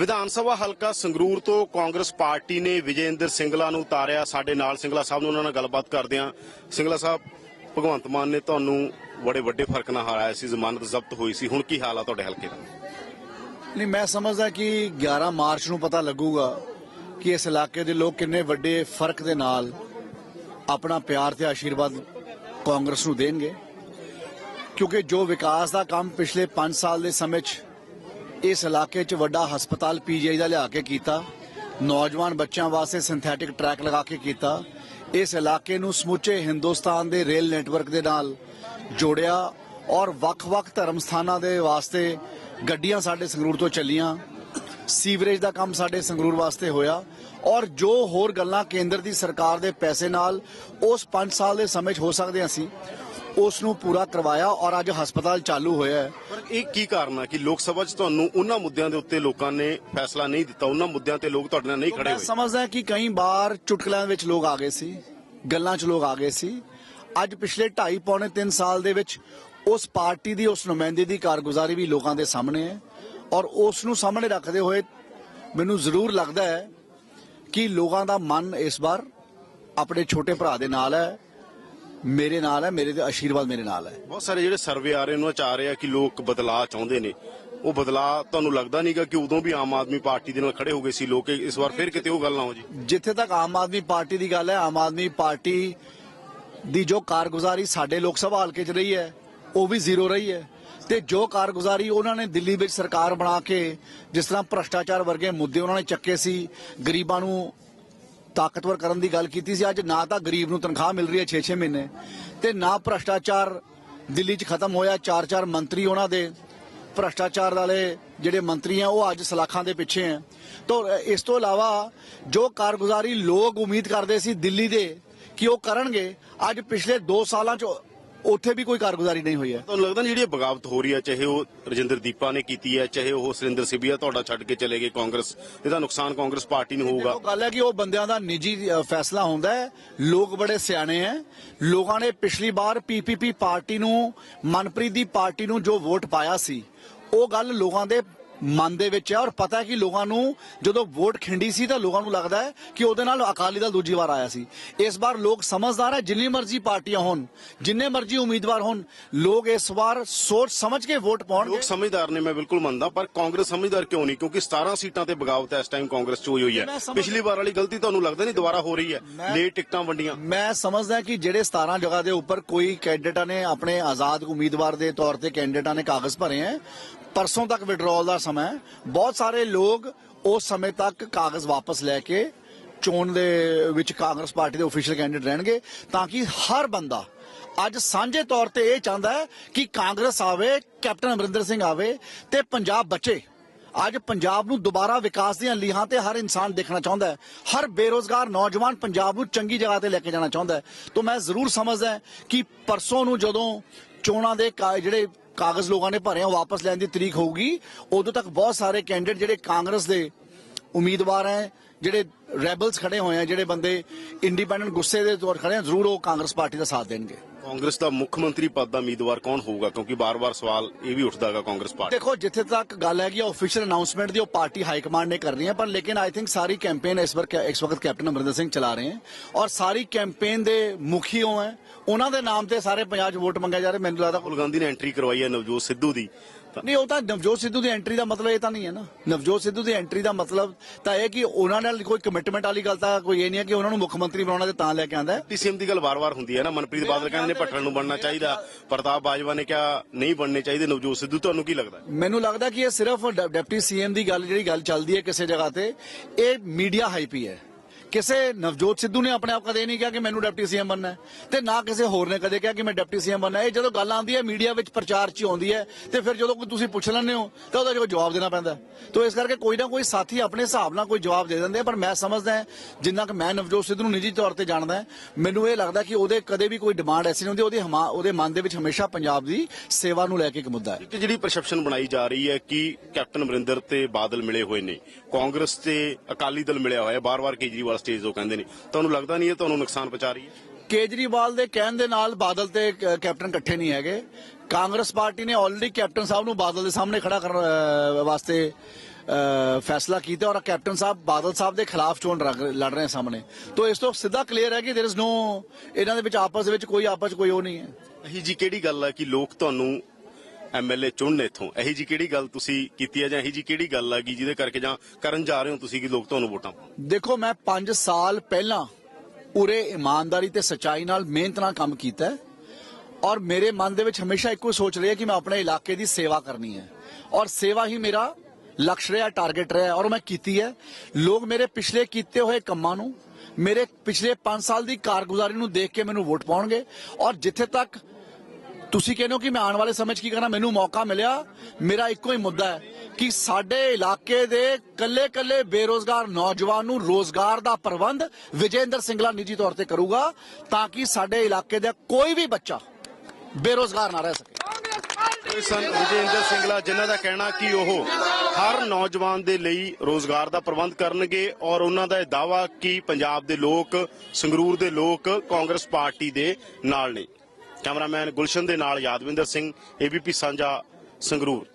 ਵਿਧਾਨ ਸਭਾ ਹਲਕਾ ਸੰਗਰੂਰ ਤੋਂ ਕਾਂਗਰਸ ਪਾਰਟੀ ਨੇ ਵਿਜੇਂਦਰ ਸਿੰਗਲਾ ਨੂੰ ਉਤਾਰਿਆ ਸਾਡੇ ਨਾਲ ਸਿੰਗਲਾ ਸਾਹਿਬ ਨੂੰ ਉਹਨਾਂ ਨਾਲ ਗੱਲਬਾਤ ਕਰਦੇ ਹਾਂ ਸਿੰਗਲਾ ਸਾਹਿਬ, ਭਗਵੰਤ ਮਾਨ ਨੇ ਤੁਹਾਨੂੰ ਬੜੇ ਵੱਡੇ ਫ਼ਰਕ ਨਾਲ ਹਰਾਇਆ ਸੀ, ਜ਼ਮਾਨਤ ਜ਼ਬਤ ਹੋਈ ਸੀ। ਹੁਣ ਕੀ ਹਾਲ ਆ ਤੁਹਾਡੇ ਹਲਕੇ ਦਾ? ਨਹੀਂ, ਮੈਂ ਸਮਝਦਾ ਕਿ 11 ਮਾਰਚ ਨੂੰ ਪਤਾ ਲੱਗੂਗਾ ਕਿ ਇਸ ਇਲਾਕੇ ਦੇ ਲੋਕ ਕਿੰਨੇ ਵੱਡੇ ਫ਼ਰਕ ਦੇ ਨਾਲ ਆਪਣਾ ਪਿਆਰ ਤੇ ਆਸ਼ੀਰਵਾਦ ਕਾਂਗਰਸ ਨੂੰ ਦੇਣਗੇ। ਕਿਉਂਕਿ ਜੋ ਵਿਕਾਸ ਦਾ ਕੰਮ ਪਿਛਲੇ 5 ਸਾਲ ਦੇ ਸਮੇਂ 'ਚ ਇਸ ਇਲਾਕੇ 'ਚ ਵੱਡਾ ਹਸਪਤਾਲ ਪੀਜੀਆਈ ਦਾ ਲਿਆ ਕੇ ਕੀਤਾ। ਨੌਜਵਾਨ ਬੱਚਿਆਂ ਵਾਸਤੇ ਸਿੰਥੈਟਿਕ ਟਰੈਕ ਲਗਾ ਕੇ ਕੀਤਾ। ਇਸ ਇਲਾਕੇ ਨੂੰ ਸਮੁੱਚੇ ਹਿੰਦੁਸਤਾਨ ਦੇ ਰੇਲ ਨੈਟਵਰਕ ਦੇ ਨਾਲ ਜੋੜਿਆ ਔਰ ਵੱਖ-ਵੱਖ ਧਰਮ ਸਥਾਨਾਂ ਦੇ ਵਾਸਤੇ ਗੱਡੀਆਂ ਸਾਡੇ ਸੰਗਰੂਰ ਤੋਂ ਚੱਲੀਆਂ। ਸੀਵਰੇਜ ਦਾ ਕੰਮ ਸਾਡੇ ਸੰਗਰੂਰ ਵਾਸਤੇ ਹੋਇਆ ਔਰ ਜੋ ਹੋਰ ਗੱਲਾਂ ਕੇਂਦਰ ਦੀ ਸਰਕਾਰ ਦੇ ਪੈਸੇ ਨਾਲ ਉਸ 5 ਸਾਲ ਦੇ ਸਮੇਂ 'ਚ ਹੋ ਸਕਦੀਆਂ ਸੀ ਉਸ ਨੂੰ ਪੂਰਾ ਕਰਵਾਇਆ ਔਰ ਅੱਜ ਹਸਪਤਾਲ ਚਾਲੂ ਹੋਇਆ ਹੈ। ਪਰ ਇਹ ਕੀ ਕਾਰਨ ਆ ਕਿ ਲੋਕ ਸਭਾ 'ਚ ਤੁਹਾਨੂੰ ਉਹਨਾਂ ਮੁੱਦਿਆਂ ਦੇ ਉੱਤੇ ਲੋਕਾਂ ਨੇ ਫੈਸਲਾ ਨਹੀਂ ਦਿੱਤਾ ਉਹਨਾਂ ਮੁੱਦਿਆਂ ਤੇ ਲੋਕ ਤੁਹਾਡੇ ਨਾਲ ਨਹੀਂ ਖੜੇ ਮੈਂ ਹੋਏ? ਸਮਝਦਾ ਕਿ ਕਈ ਵਾਰ ਚੁਟਕਲਿਆਂ ਵਿੱਚ ਲੋਕ ਆ ਗਏ ਸੀ ਗੱਲਾਂ 'ਚ ਲੋਕ ਆ ਗਏ ਸੀ। ਅੱਜ ਪਿਛਲੇ 2.5 ਪੌਣੇ 3 ਸਾਲ ਦੇ ਵਿੱਚ ਉਸ ਪਾਰਟੀ ਦੀ ਉਸ ਨੁਮਾਇੰਦੇ ਦੀ ਕਾਰਗੁਜ਼ਾਰੀ ਵੀ ਲੋਕਾਂ ਦੇ ਸਾਹਮਣੇ ਹੈ ਔਰ ਉਸ ਨੂੰ ਸਾਹਮਣੇ ਰੱਖਦੇ ਹੋਏ ਮੈਨੂੰ ਜ਼ਰੂਰ ਲੱਗਦਾ ਹੈ ਕਿ ਲੋਕਾਂ ਦਾ ਮਨ ਇਸ ਵਾਰ ਆਪਣੇ ਛੋਟੇ ਭਰਾ ਦੇ ਨਾਲ ਹੈ। ਮੇਰੇ ਨਾਲ ਹੈ ਮੇਰੇ ਦੇ ਆਸ਼ੀਰਵਾਦ ਮੇਰੇ ਨਾਲ ਹੈ। ਬਹੁਤ ਸਾਰੇ ਜਿਹੜੇ ਸਰਵੇ ਆ ਰਹੇ ਉਹਨਾਂ ਚ ਆ ਰਹੇ ਆ ਕਿ ਲੋਕ ਬਦਲਾਅ ਚਾਹੁੰਦੇ ਨੇ। ਉਹ ਬਦਲਾਅ ਤੁਹਾਨੂੰ ਲੱਗਦਾ ਨਹੀਂਗਾ ਕਿ ਉਦੋਂ ਵੀ ਆਮ ਆਦਮੀ ਪਾਰਟੀ ਦੇ ਨਾਲ ਖੜੇ ਹੋ ਗਏ ਸੀ ਲੋਕ? ਇਸ ਵਾਰ ਫਿਰ ਕਿਤੇ ਉਹ ਗੱਲ ਨਾ ਹੋ ਜੀ। ਜਿੱਥੇ ਤੱਕ ਆਮ ਆਦਮੀ ਪਾਰਟੀ ਦੀ ਗੱਲ ਹੈ ਆਮ ਆਦਮੀ ਪਾਰਟੀ ਦੀ ਜੋ ਕਾਰਗੁਜ਼ਾਰੀ ਸਾਡੇ ਲੋਕ ਸਭਾ ਹਲਕੇ 'ਚ ਰਹੀ ਹੈ ਉਹ ਵੀ ਜ਼ੀਰੋ ਰਹੀ ਹੈ। ਤੇ ਜੋ ਕਾਰਗੁਜ਼ਾਰੀ ਉਹਨਾਂ ਨੇ ਦਿੱਲੀ ਵਿੱਚ ਸਰਕਾਰ ਬਣਾ ਕੇ ਜਿਸ ਤਰ੍ਹਾਂ ਭ੍ਰਸ਼ਟਾਚਾਰ ਵਰਗੇ ਮੁੱਦੇ ਉਹਨਾਂ ਨੇ ਚੱਕੇ ਸੀ ਗਰੀਬਾਂ ਨੂੰ ਤਾਕਤਵਰ ਕਰਨ ਦੀ ਗੱਲ ਕੀਤੀ ਸੀ। ਅੱਜ ਨਾ ਤਾਂ ਗਰੀਬ ਨੂੰ ਤਨਖਾਹ ਮਿਲ ਰਹੀ ਹੈ 6-6 ਮਹੀਨੇ ਤੇ ਨਾ ਭ੍ਰਸ਼ਟਾਚਾਰ ਦਿੱਲੀ 'ਚ ਖਤਮ ਹੋਇਆ। ਚਾਰ ਚਾਰ ਮੰਤਰੀ ਉਹਨਾਂ ਦੇ ਭ੍ਰਸ਼ਟਾਚਾਰ ਵਾਲੇ ਜਿਹੜੇ ਮੰਤਰੀ ਆ, ਉਹ ਅੱਜ ਸਲਾਖਾਂ ਦੇ ਪਿੱਛੇ ਆ। ਤੋਂ, ਇਸ ਤੋਂ ਇਲਾਵਾ ਜੋ ਕਾਰਗੁਜ਼ਾਰੀ ਲੋਕ ਉਮੀਦ ਕਰਦੇ ਸੀ ਦਿੱਲੀ ਦੇ ਕਿ ਉਹ ਕਰਨਗੇ, ਅੱਜ ਪਿਛਲੇ 2 ਸਾਲਾਂ 'ਚ ਉੱਥੇ ਵੀ ਕੋਈ ਕਾਰਗੁਜ਼ਾਰੀ ਨਹੀਂ ਹੋਈ ਹੈ। ਤੁਹਾਨੂੰ ਲੱਗਦਾ ਨਹੀਂ ਜਿਹੜੀ ਬਗਾਵਤ ਹੋ ਰਹੀ ਹੈ ਚਾਹੇ ਉਹ ਰਜਿੰਦਰ ਦੀਪਾ ਨੇ ਕੀਤੀ ਹੈ ਚਾਹੇ ਉਹ ਸੁਰਿੰਦਰ ਸਿਬੀਆ ਤੁਹਾਡਾ ਛੱਡ ਕੇ ਚਲੇ ਗਏ ਕਾਂਗਰਸ ਇਹਦਾ ਨੁਕਸਾਨ ਕਾਂਗਰਸ ਪਾਰਟੀ ਨੂੰ ਹੋਊਗਾ। ਉਹ ਗੱਲ ਹੈ ਕਿ ਉਹ ਬੰਦਿਆਂ ਦਾ ਨਿੱਜੀ ਫੈਸਲਾ ਹੁੰਦਾ ਹੈ। ਲੋਕ ਬੜੇ ਸਿਆਣੇ ਹੈ। ਲੋਕਾਂ ਨੇ ਪਿਛਲੀ ਵਾਰ ਪੀਪੀਪੀ ਪਾਰਟੀ ਨੂੰ ਮਨਪ੍ਰੀਤ ਦੀ ਪਾਰਟੀ ਨੂੰ ਜੋ ਵੋਟ ਪਾਇਆ ਸੀ ਉਹ ਗੱਲ ਲੋਕਾਂ ਦੇ ਮਨ ਦੇ ਵਿੱਚ ਹੈ ਔਰ ਪਤਾ ਹੈ ਕਿ ਲੋਕਾਂ ਨੂੰ ਜਦੋਂ ਵੋਟ ਖਿੰਡੀ ਸੀ ਤਾਂ ਲੋਕਾਂ ਨੂੰ ਲੱਗਦਾ ਹੈ ਕਿ ਉਹਦੇ ਨਾਲ ਅਕਾਲੀ ਦਲ ਦੂਜੀ ਵਾਰ ਆਇਆ ਸੀ। ਇਸ ਵਾਰ ਲੋਕ ਸਮਝਦਾਰ ਹੈ ਜਿੰਨੀ ਮਰਜ਼ੀ ਪਾਰਟੀਆਂ ਹੋਣ ਜਿੰਨੇ ਮਰਜ਼ੀ ਉਮੀਦਵਾਰ ਹੋਣ ਲੋਕ ਇਸ ਵਾਰ ਸੋਚ ਸਮਝ ਕੇ ਵੋਟ ਪਾਉਣਗੇ। ਲੋਕ ਸਮਝਦਾਰ ਨੇ ਮੈਂ ਬਿਲਕੁਲ ਮੰਨਦਾ ਪਰ ਕਾਂਗਰਸ ਸਮਝਦਾਰ ਕਿਉਂ ਨਹੀਂ? ਕਿਉਂਕਿ 17 ਸੀਟਾਂ ਤੇ ਬਗਾਵਤ ਇਸ ਟਾਈਮ ਕਾਂਗਰਸ ਚ ਹੋਈ ਹੋਈ ਹੈ। ਪਿਛਲੀ ਵਾਰ ਵਾਲੀ ਗਲਤੀ ਤੁਹਾਨੂੰ ਲੱਗਦਾ ਨਹੀਂ ਦੁਬਾਰਾ ਹੋ ਰਹੀ ਹੈ? ਲੇਟ ਟਿਕਟਾਂ ਵੰਡੀਆਂ। ਮੈਂ ਸਮਝਦਾ ਕਿ ਜਿਹੜੇ 17 ਜਗ੍ਹਾ ਦੇ ਉੱਪਰ ਕੋਈ ਕੈਂਡੀਡੇਟਾਂ ਨੇ ਆਪਣੇ ਆਜ਼ਾਦ ਉਮੀਦਵਾਰ ਦੇ ਤੌਰ ਤੇ ਕੈਂਡੀਡੇਟਾਂ ਨੇ ਕਾਗਜ਼ ਭਰੇ ਹੈ ਪਰਸੋਂ ਤੱਕ ਵਿਡਰਾਅਲ ਦਾ ਸਮਾਂ ਬਹੁਤ ਸਾਰੇ ਲੋਕ ਉਸ ਸਮੇਂ ਤੱਕ ਕਾਗਜ਼ ਵਾਪਸ ਲੈ ਕੇ ਚੋਣ ਦੇ ਵਿੱਚ ਕਾਂਗਰਸ ਪਾਰਟੀ ਦੇ ਅਫੀਸ਼ੀਅਲ ਕੈਂਡੀਡੇਟ ਰਹਿਣਗੇ ਤਾਂ ਕਿ ਹਰ ਬੰਦਾ ਅੱਜ ਸਾਂਝੇ ਤੌਰ ਤੇ ਇਹ ਚਾਹੁੰਦਾ ਹੈ ਕਿ ਕਾਂਗਰਸ ਆਵੇ, ਕੈਪਟਨ ਅਮਰਿੰਦਰ ਸਿੰਘ ਆਵੇ ਤੇ ਪੰਜਾਬ ਬਚੇ। ਅੱਜ ਪੰਜਾਬ ਨੂੰ ਦੁਬਾਰਾ ਵਿਕਾਸ ਦੀਆਂ ਲੀਹਾਂ ਤੇ ਹਰ ਇਨਸਾਨ ਦੇਖਣਾ ਚਾਹੁੰਦਾ ਹੈ। ਹਰ ਬੇਰੋਜ਼ਗਾਰ ਨੌਜਵਾਨ ਪੰਜਾਬ ਨੂੰ ਚੰਗੀ ਜਗ੍ਹਾ ਤੇ ਲੈ ਕੇ ਜਾਣਾ ਚਾਹੁੰਦਾ ਹੈ। ਤੋਂ ਮੈਂ ਜ਼ਰੂਰ ਸਮਝਦਾ ਕਿ ਪਰਸੋਂ ਨੂੰ ਜਦੋਂ ਚੋਣਾਂ ਦੇ ਜਿਹੜੇ ਕਾਗਜ਼ ਲੋਕਾਂ ਨੇ ਭਰੇ ਆ ਵਾਪਸ ਲੈਣ ਦੀ ਤਰੀਕ ਹੋਊਗੀ। ਉਦੋਂ ਤੱਕ ਬਹੁਤ ਸਾਰੇ ਕੈਂਡੀਡੇਟ ਜਿਹੜੇ ਕਾਂਗਰਸ ਦੇ ਉਮੀਦਵਾਰ ਹੈ, ਜਿਹੜੇ ਰੈਬਲਸ ਖੜੇ ਹੋਏ ਆ ਜਿਹੜੇ ਬੰਦੇ ਇੰਡੀਪੈਂਡੈਂਟ ਗੁੱਸੇ ਦੇ ਤੌਰ ਖੜੇ ਆ ਜ਼ਰੂਰ ਉਹ ਕਾਂਗਰਸ ਪਾਰਟੀ ਦਾ ਸਾਥ ਦੇਣਗੇ। ਕਾਂਗਰਸ ਦਾ ਮੁੱਖ ਮੰਤਰੀ ਪਦ ਦਾ ਉਮੀਦਵਾਰ ਕੌਣ ਹੋਊਗਾ? ਕਿਉਂਕਿ ਬਾਰ-ਬਾਰ ਸਵਾਲ ਇਹ ਵੀ ਉੱਠਦਾਗਾ ਕਾਂਗਰਸ ਪਾਰਟੀ। ਦੇਖੋ ਜਿੱਥੇ ਤੱਕ ਗੱਲ ਹੈਗੀ ਆਫੀਸ਼ੀਅਲ ਅਨਾਉਂਸਮੈਂਟ ਦੀ ਉਹ ਪਾਰਟੀ ਹਾਈ ਕਮਾਂਡ ਨੇ ਕਰਨੀ ਹੈ ਪਰ ਲੇਕਿਨ ਆਈ ਥਿੰਕ ਸਾਰੀ ਕੈਂਪੇਨ ਇਸ ਵਾਰ ਇਸ ਵਕਤ ਕੈਪਟਨ ਅਮਰਿੰਦਰ ਸਿੰਘ ਚਲਾ ਰਹੇ ਹਨ ਔਰ ਸਾਰੀ ਕੈਂਪੇਨ ਦੇ ਮੁਖੀ ਉਹ ਹੈ। ਉਹਨਾਂ ਦੇ ਨਾਮ ਤੇ ਸਾਰੇ ਪੰਜਾਬ 'ਚ ਵੋਟ ਮੰਗਿਆ ਜਾ ਰਿਹਾ ਮੈਨੂੰ ਲੱਗਦਾ ਰਾਹੁਲ ਗਾਂਧੀ ਨੇ ਐਂਟਰੀ ਕਰਵਾਈ ਹੈ ਨਵਜੋਤ ਸਿੱਧੂ ਦੀ। ਨਹੀਂ ਉਹ ਤਾਂ ਨਵਜੋਤ ਸਿੱਧੂ ਦੀ ਐਂਟਰੀ ਦਾ ਮਤਲਬ ਇਹ ਤਾਂ ਨਹੀਂ ਹੈ ਨਾ। ਨਵਜੋਤ ਸਿੱਧੂ ਦੀ ਐਂਟਰੀ ਦਾ ਮਤਲਬ ਤਾਂ ਇਹ ਕਿ ਉਹਨਾਂ ਨਾਲ ਕੋਈ ਕਮਿਟਮੈਂਟ ਵਾਲੀ ਗੱਲ ਤਾਂ ਕੋਈ ਇਹ ਨਹੀਂ ਹੈ ਕਿ ਉਹਨਾਂ ਨੂੰ ਮੁੱਖ ਮੰਤਰੀ ਬਣਾਉਣਾ ਤੇ ਤਾਂ ਲੈ ਕੇ ਆਂਦਾ ਹੈ। ਪੀਸੀਐਮ ਦੀ ਗੱਲ ਵਾਰ-ਵਾਰ ਹੁੰਦੀ ਹੈ ਨਾ। ਮਨਪ੍ਰੀਤ ਬਾਦਲ ਕਹਿੰਦੇ ਨੇ ਭੱਟਣ ਨੂੰ ਬਣਨਾ ਚਾਹੀਦਾ। ਪ੍ਰਤਾਪ ਬਾਜਵਾ ਨੇ ਕਿਹਾ ਨਹੀਂ ਬਣਨੇ ਚਾਹੀਦੇ। ਨਵਜੋਤ ਸਿੱਧੂ ਤੁਹਾਨੂੰ ਕੀ ਲੱਗਦਾ? ਮੈਨੂੰ ਲੱਗਦਾ ਕਿ ਇਹ ਸਿਰਫ ਡਿਪਟੀ ਸੀਐਮ ਦੀ ਗੱਲ ਜਿਹੜੀ ਗੱਲ ਚੱਲਦੀ ਹੈ ਕਿਸੇ ਜਗ੍ਹਾ ਤੇ ਇਹ ਮੀਡੀਆ ਹਾਈਪੀ ਹੈ। ਕਿਸੇ ਨਵਜੋਤ ਸਿੱਧੂ ਨੇ ਆਪਣੇ ਆਪ ਕਦੇ ਨਹੀਂ ਕਿਹਾ ਕਿ ਮੈਨੂੰ ਡਿਪਟੀ ਸੀਐਮ ਬਣਨਾ ਤੇ ਨਾ ਕਿਸੇ ਹੋਰ ਨੇ ਕਦੇ ਕਿਹਾ ਕਿ ਮੈਂ ਡਿਪਟੀ ਸੀਐਮ ਬਣਨਾ ਇਹ ਜਦੋਂ ਗੱਲ ਆਉਂਦੀ ਹੈ, ਮੀਡੀਆ ਵਿੱਚ ਪ੍ਰਚਾਰ 'ਚ ਆਉਂਦੀ ਹੈ ਤੇ ਫਿਰ ਜਦੋਂ ਕੋਈ ਤੁਸੀਂ ਪੁੱਛ ਲੈਂਦੇ ਹੋ, ਤਾਂ ਉਹਦਾ ਕੋਈ ਜਵਾਬ ਦੇਣਾ ਪੈਂਦਾ ਤੋਂ ਇਸ ਕਰਕੇ ਕੋਈ ਨਾ ਕੋਈ ਸਾਥੀ ਆਪਣੇ ਹਿਸਾਬ ਨਾਲ ਕੋਈ ਜਵਾਬ ਦੇ ਦਿੰਦੇ ਪਰ ਮੈਂ ਸਮਝਦਾ ਜਿੰਨਾ ਕਿ ਮੈਂ ਨਵਜੋਤ ਸਿੱਧੂ ਨੂੰ ਨਿੱਜੀ ਤੌਰ ਤੇ ਜਾਣਦਾ ਮੈਨੂੰ ਇਹ ਲੱਗਦਾ ਕਿ ਉਹਦੇ ਕਦੇ ਵੀ ਕੋਈ ਡਿਮਾਂਡ ਐਸੀ ਨਹੀਂ ਹੁੰਦੀ, ਉਹਦੇ ਉਹਦੇ ਮਨ ਦੇ ਵਿੱਚ ਹਮੇਸ਼ਾ ਪੰਜਾਬ ਦੀ ਸੇਵਾ ਨੂੰ ਲੈ ਕੇ ਇੱਕ ਮੁੱਦਾ ਹੈ। ਜਿਹੜੀ ਪਰਸੈਪਸ਼ਨ ਬਣਾਈ ਜਾ ਰਹੀ ਹੈ ਕਿ ਕੈਪਟਨ ਅਮਰਿੰਦਰ ਤੇ ਬਾਦਲ ਮਿਲੇ ਹੋਏ ਨੇ, ਕਾਂਗਰਸ ਤੇ ਅਕਾਲੀ ਦਲ ਮਿਲਿਆ ਹੋਇਆ ਹੈ ਬਾਰ-ਬਾਰ ਕੇਜਰੀਵਾਲ ਸਟੇਜ ਤੋਂ ਕਹਿੰਦੇ ਨੇ ਤੁਹਾਨੂੰ ਲੱਗਦਾ ਨਹੀਂ ਇਹ ਤੁਹਾਨੂੰ ਨੁਕਸਾਨ ਪਹੁੰਚਾ ਰਹੀ ਹੈ ਕੇਜਰੀਵਾਲ ਦੇ ਕਹਿਣ ਦੇ ਨਾਲ ਬਾਦਲ ਤੇ ਕ- ਕੈਪਟਨ ਇਕੱਠੇ ਨਹੀਂ ਹੈਗੇ ਕਾਂਗਰਸ ਪਾਰਟੀ ਨੇ ਆਲਰੇਡੀ ਕੈਪਟਨ ਸਾਹਿਬ ਨੂੰ ਬਾਦਲ ਦੇ ਸਾਹਮਣੇ ਖੜਾ ਕਰਨ ਅਹ, ਵਾਸਤੇ ਅ, ਫੈਸਲਾ ਕੀਤਾ ਔਰ ਕੈਪਟਨ ਸਾਹਿਬ ਬਾਦਲ ਸਾਹਿਬ ਦੇ ਖਿਲਾਫ ਚੋਣ ਲੜ ਲੜ ਰਹੇ ਸਾਹਮਣੇ ਤੋਂ ਇਸ ਤੋਂ ਸਿੱਧਾ ਕਲੀਅਰ ਹੈ ਕਿ देयर इज नो ਇਹਨਾਂ ਦੇ ਵਿੱਚ ਆਪਸ ਦੇ ਵਿੱਚ ਕੋਈ ਆਪਸ 'ਚ ਕੋਈ ਉਹ ਨਹੀਂ ਹੈ ਇਹੀ ਜੀ ਕਿਹੜੀ ਗੱਲ ਹੈ ਕਿ ਲੋਕ ਤੁਹਾਨੂੰ ਐਮਐਲਏ ਚੁਣਨ ਇਥੋਂ? ਇਹੀ ਜੀ ਕਿਹੜੀ ਗੱਲ ਤੁਸੀਂ ਕੀਤੀ ਹੈ ਜਾਂ ਇਹੀ ਜੀ ਕਿਹੜੀ ਗੱਲ ਹੈ ਕਿ ਜਿਹਦੇ ਕਰਕੇ ਜਾਂ ਕਰਨ ਜਾ ਰਹੇ ਹੋ ਤੁਸੀਂ ਕਿ ਲੋਕ ਤੁਹਾਨੂੰ ਵੋਟਾਂ ਪਾਉਣ? ਦੇਖੋ, ਮੈਂ 5 ਸਾਲ ਪਹਿਲਾਂ ਉਰੇ ਇਮਾਨਦਾਰੀ ਤੇ ਸਚਾਈ ਨਾਲ ਮਿਹਨਤ ਨਾਲ ਕੰਮ ਕੀਤਾ ਔਰ ਮੇਰੇ ਮਨ ਦੇ ਵਿੱਚ ਹਮੇਸ਼ਾ ਇੱਕੋ ਸੋਚ ਰਹੀ ਹੈ ਕਿ ਮੈਂ ਆਪਣੇ ਇਲਾਕੇ ਦੀ ਸੇਵਾ ਕਰਨੀ ਹੈ। ਔਰ ਸੇਵਾ ਹੀ ਮੇਰਾ ਲਕਸ਼ ਰਿਹਾ ਟਾਰਗੇਟ ਰਿਹਾ ਔਰ ਮੈਂ ਕੀਤੀ ਹੈ। ਲੋਕ ਮੇਰੇ ਪਿਛਲੇ ਕੀਤੇ ਹੋਏ ਕੰਮਾਂ ਨੂੰ, ਮੇਰੇ ਪਿਛਲੇ 5 ਸਾਲ ਦੀ ਕਾਰਗੁਜ਼ਾਰੀ ਨੂੰ ਦੇਖ ਕੇ ਮੈਨੂੰ ਵੋਟ ਪਾਉਣਗੇ ਔਰ ਜਿੱਥੇ ਤੱਕ ਤੁਸੀਂ ਕਹਿੰਦੇ ਹੋ ਕਿ ਮੈਂ ਆਉਣ ਵਾਲੇ ਸਮੇਂ 'ਚ ਕੀ ਕਰਨਾ? ਮੈਨੂੰ ਮੌਕਾ ਮਿਲਿਆ। ਮੇਰਾ ਇੱਕੋ ਹੀ ਮੁੱਦਾ ਹੈ ਕਿ ਸਾਡੇ ਇਲਾਕੇ ਦੇ ਕੱਲੇ-ਕੱਲੇ ਬੇਰੋਜ਼ਗਾਰ ਨੌਜਵਾਨ ਨੂੰ ਰੋਜ਼ਗਾਰ ਦਾ ਪ੍ਰਬੰਧ ਵਿਜੇਂਦਰ ਸਿੰਗਲਾ ਨਿੱਜੀ ਤੌਰ ਤੇ ਕਰੂਗਾ ਤਾਂ ਕਿ ਸਾਡੇ ਇਲਾਕੇ ਦਾ ਕੋਈ ਵੀ ਬੱਚਾ ਬੇਰੋਜ਼ਗਾਰ ਨਾ ਰਹਿ ਸਕੇ। ਸਨ ਵਿਜੇਂਦਰ ਸਿੰਗਲਾ ਜਿਨ੍ਹਾਂ ਦਾ ਕਹਿਣਾ ਕਿ ਉਹ ਹਰ ਨੌਜਵਾਨ ਦੇ ਲਈ ਰੋਜ਼ਗਾਰ ਦਾ ਪ੍ਰਬੰਧ ਕਰਨਗੇ ਔਰ ਉਹਨਾਂ ਦਾ ਇਹ ਦਾਵਾ ਕਿ ਪੰਜਾਬ ਦੇ ਲੋਕ ਸੰਗਰੂਰ ਦੇ ਲੋਕ ਕਾਂਗਰਸ ਪਾਰਟੀ ਦੇ ਨਾਲ ਨੇ। ਕੈਮਰਾਮੈਨ ਗੁਲਸ਼ਨ ਦੇ ਨਾਲ ਯਾਦਵਿੰਦਰ ਸਿੰਘ ਏਬੀਪੀ ਸਾਂਝਾ ਸੰਗਰੂਰ।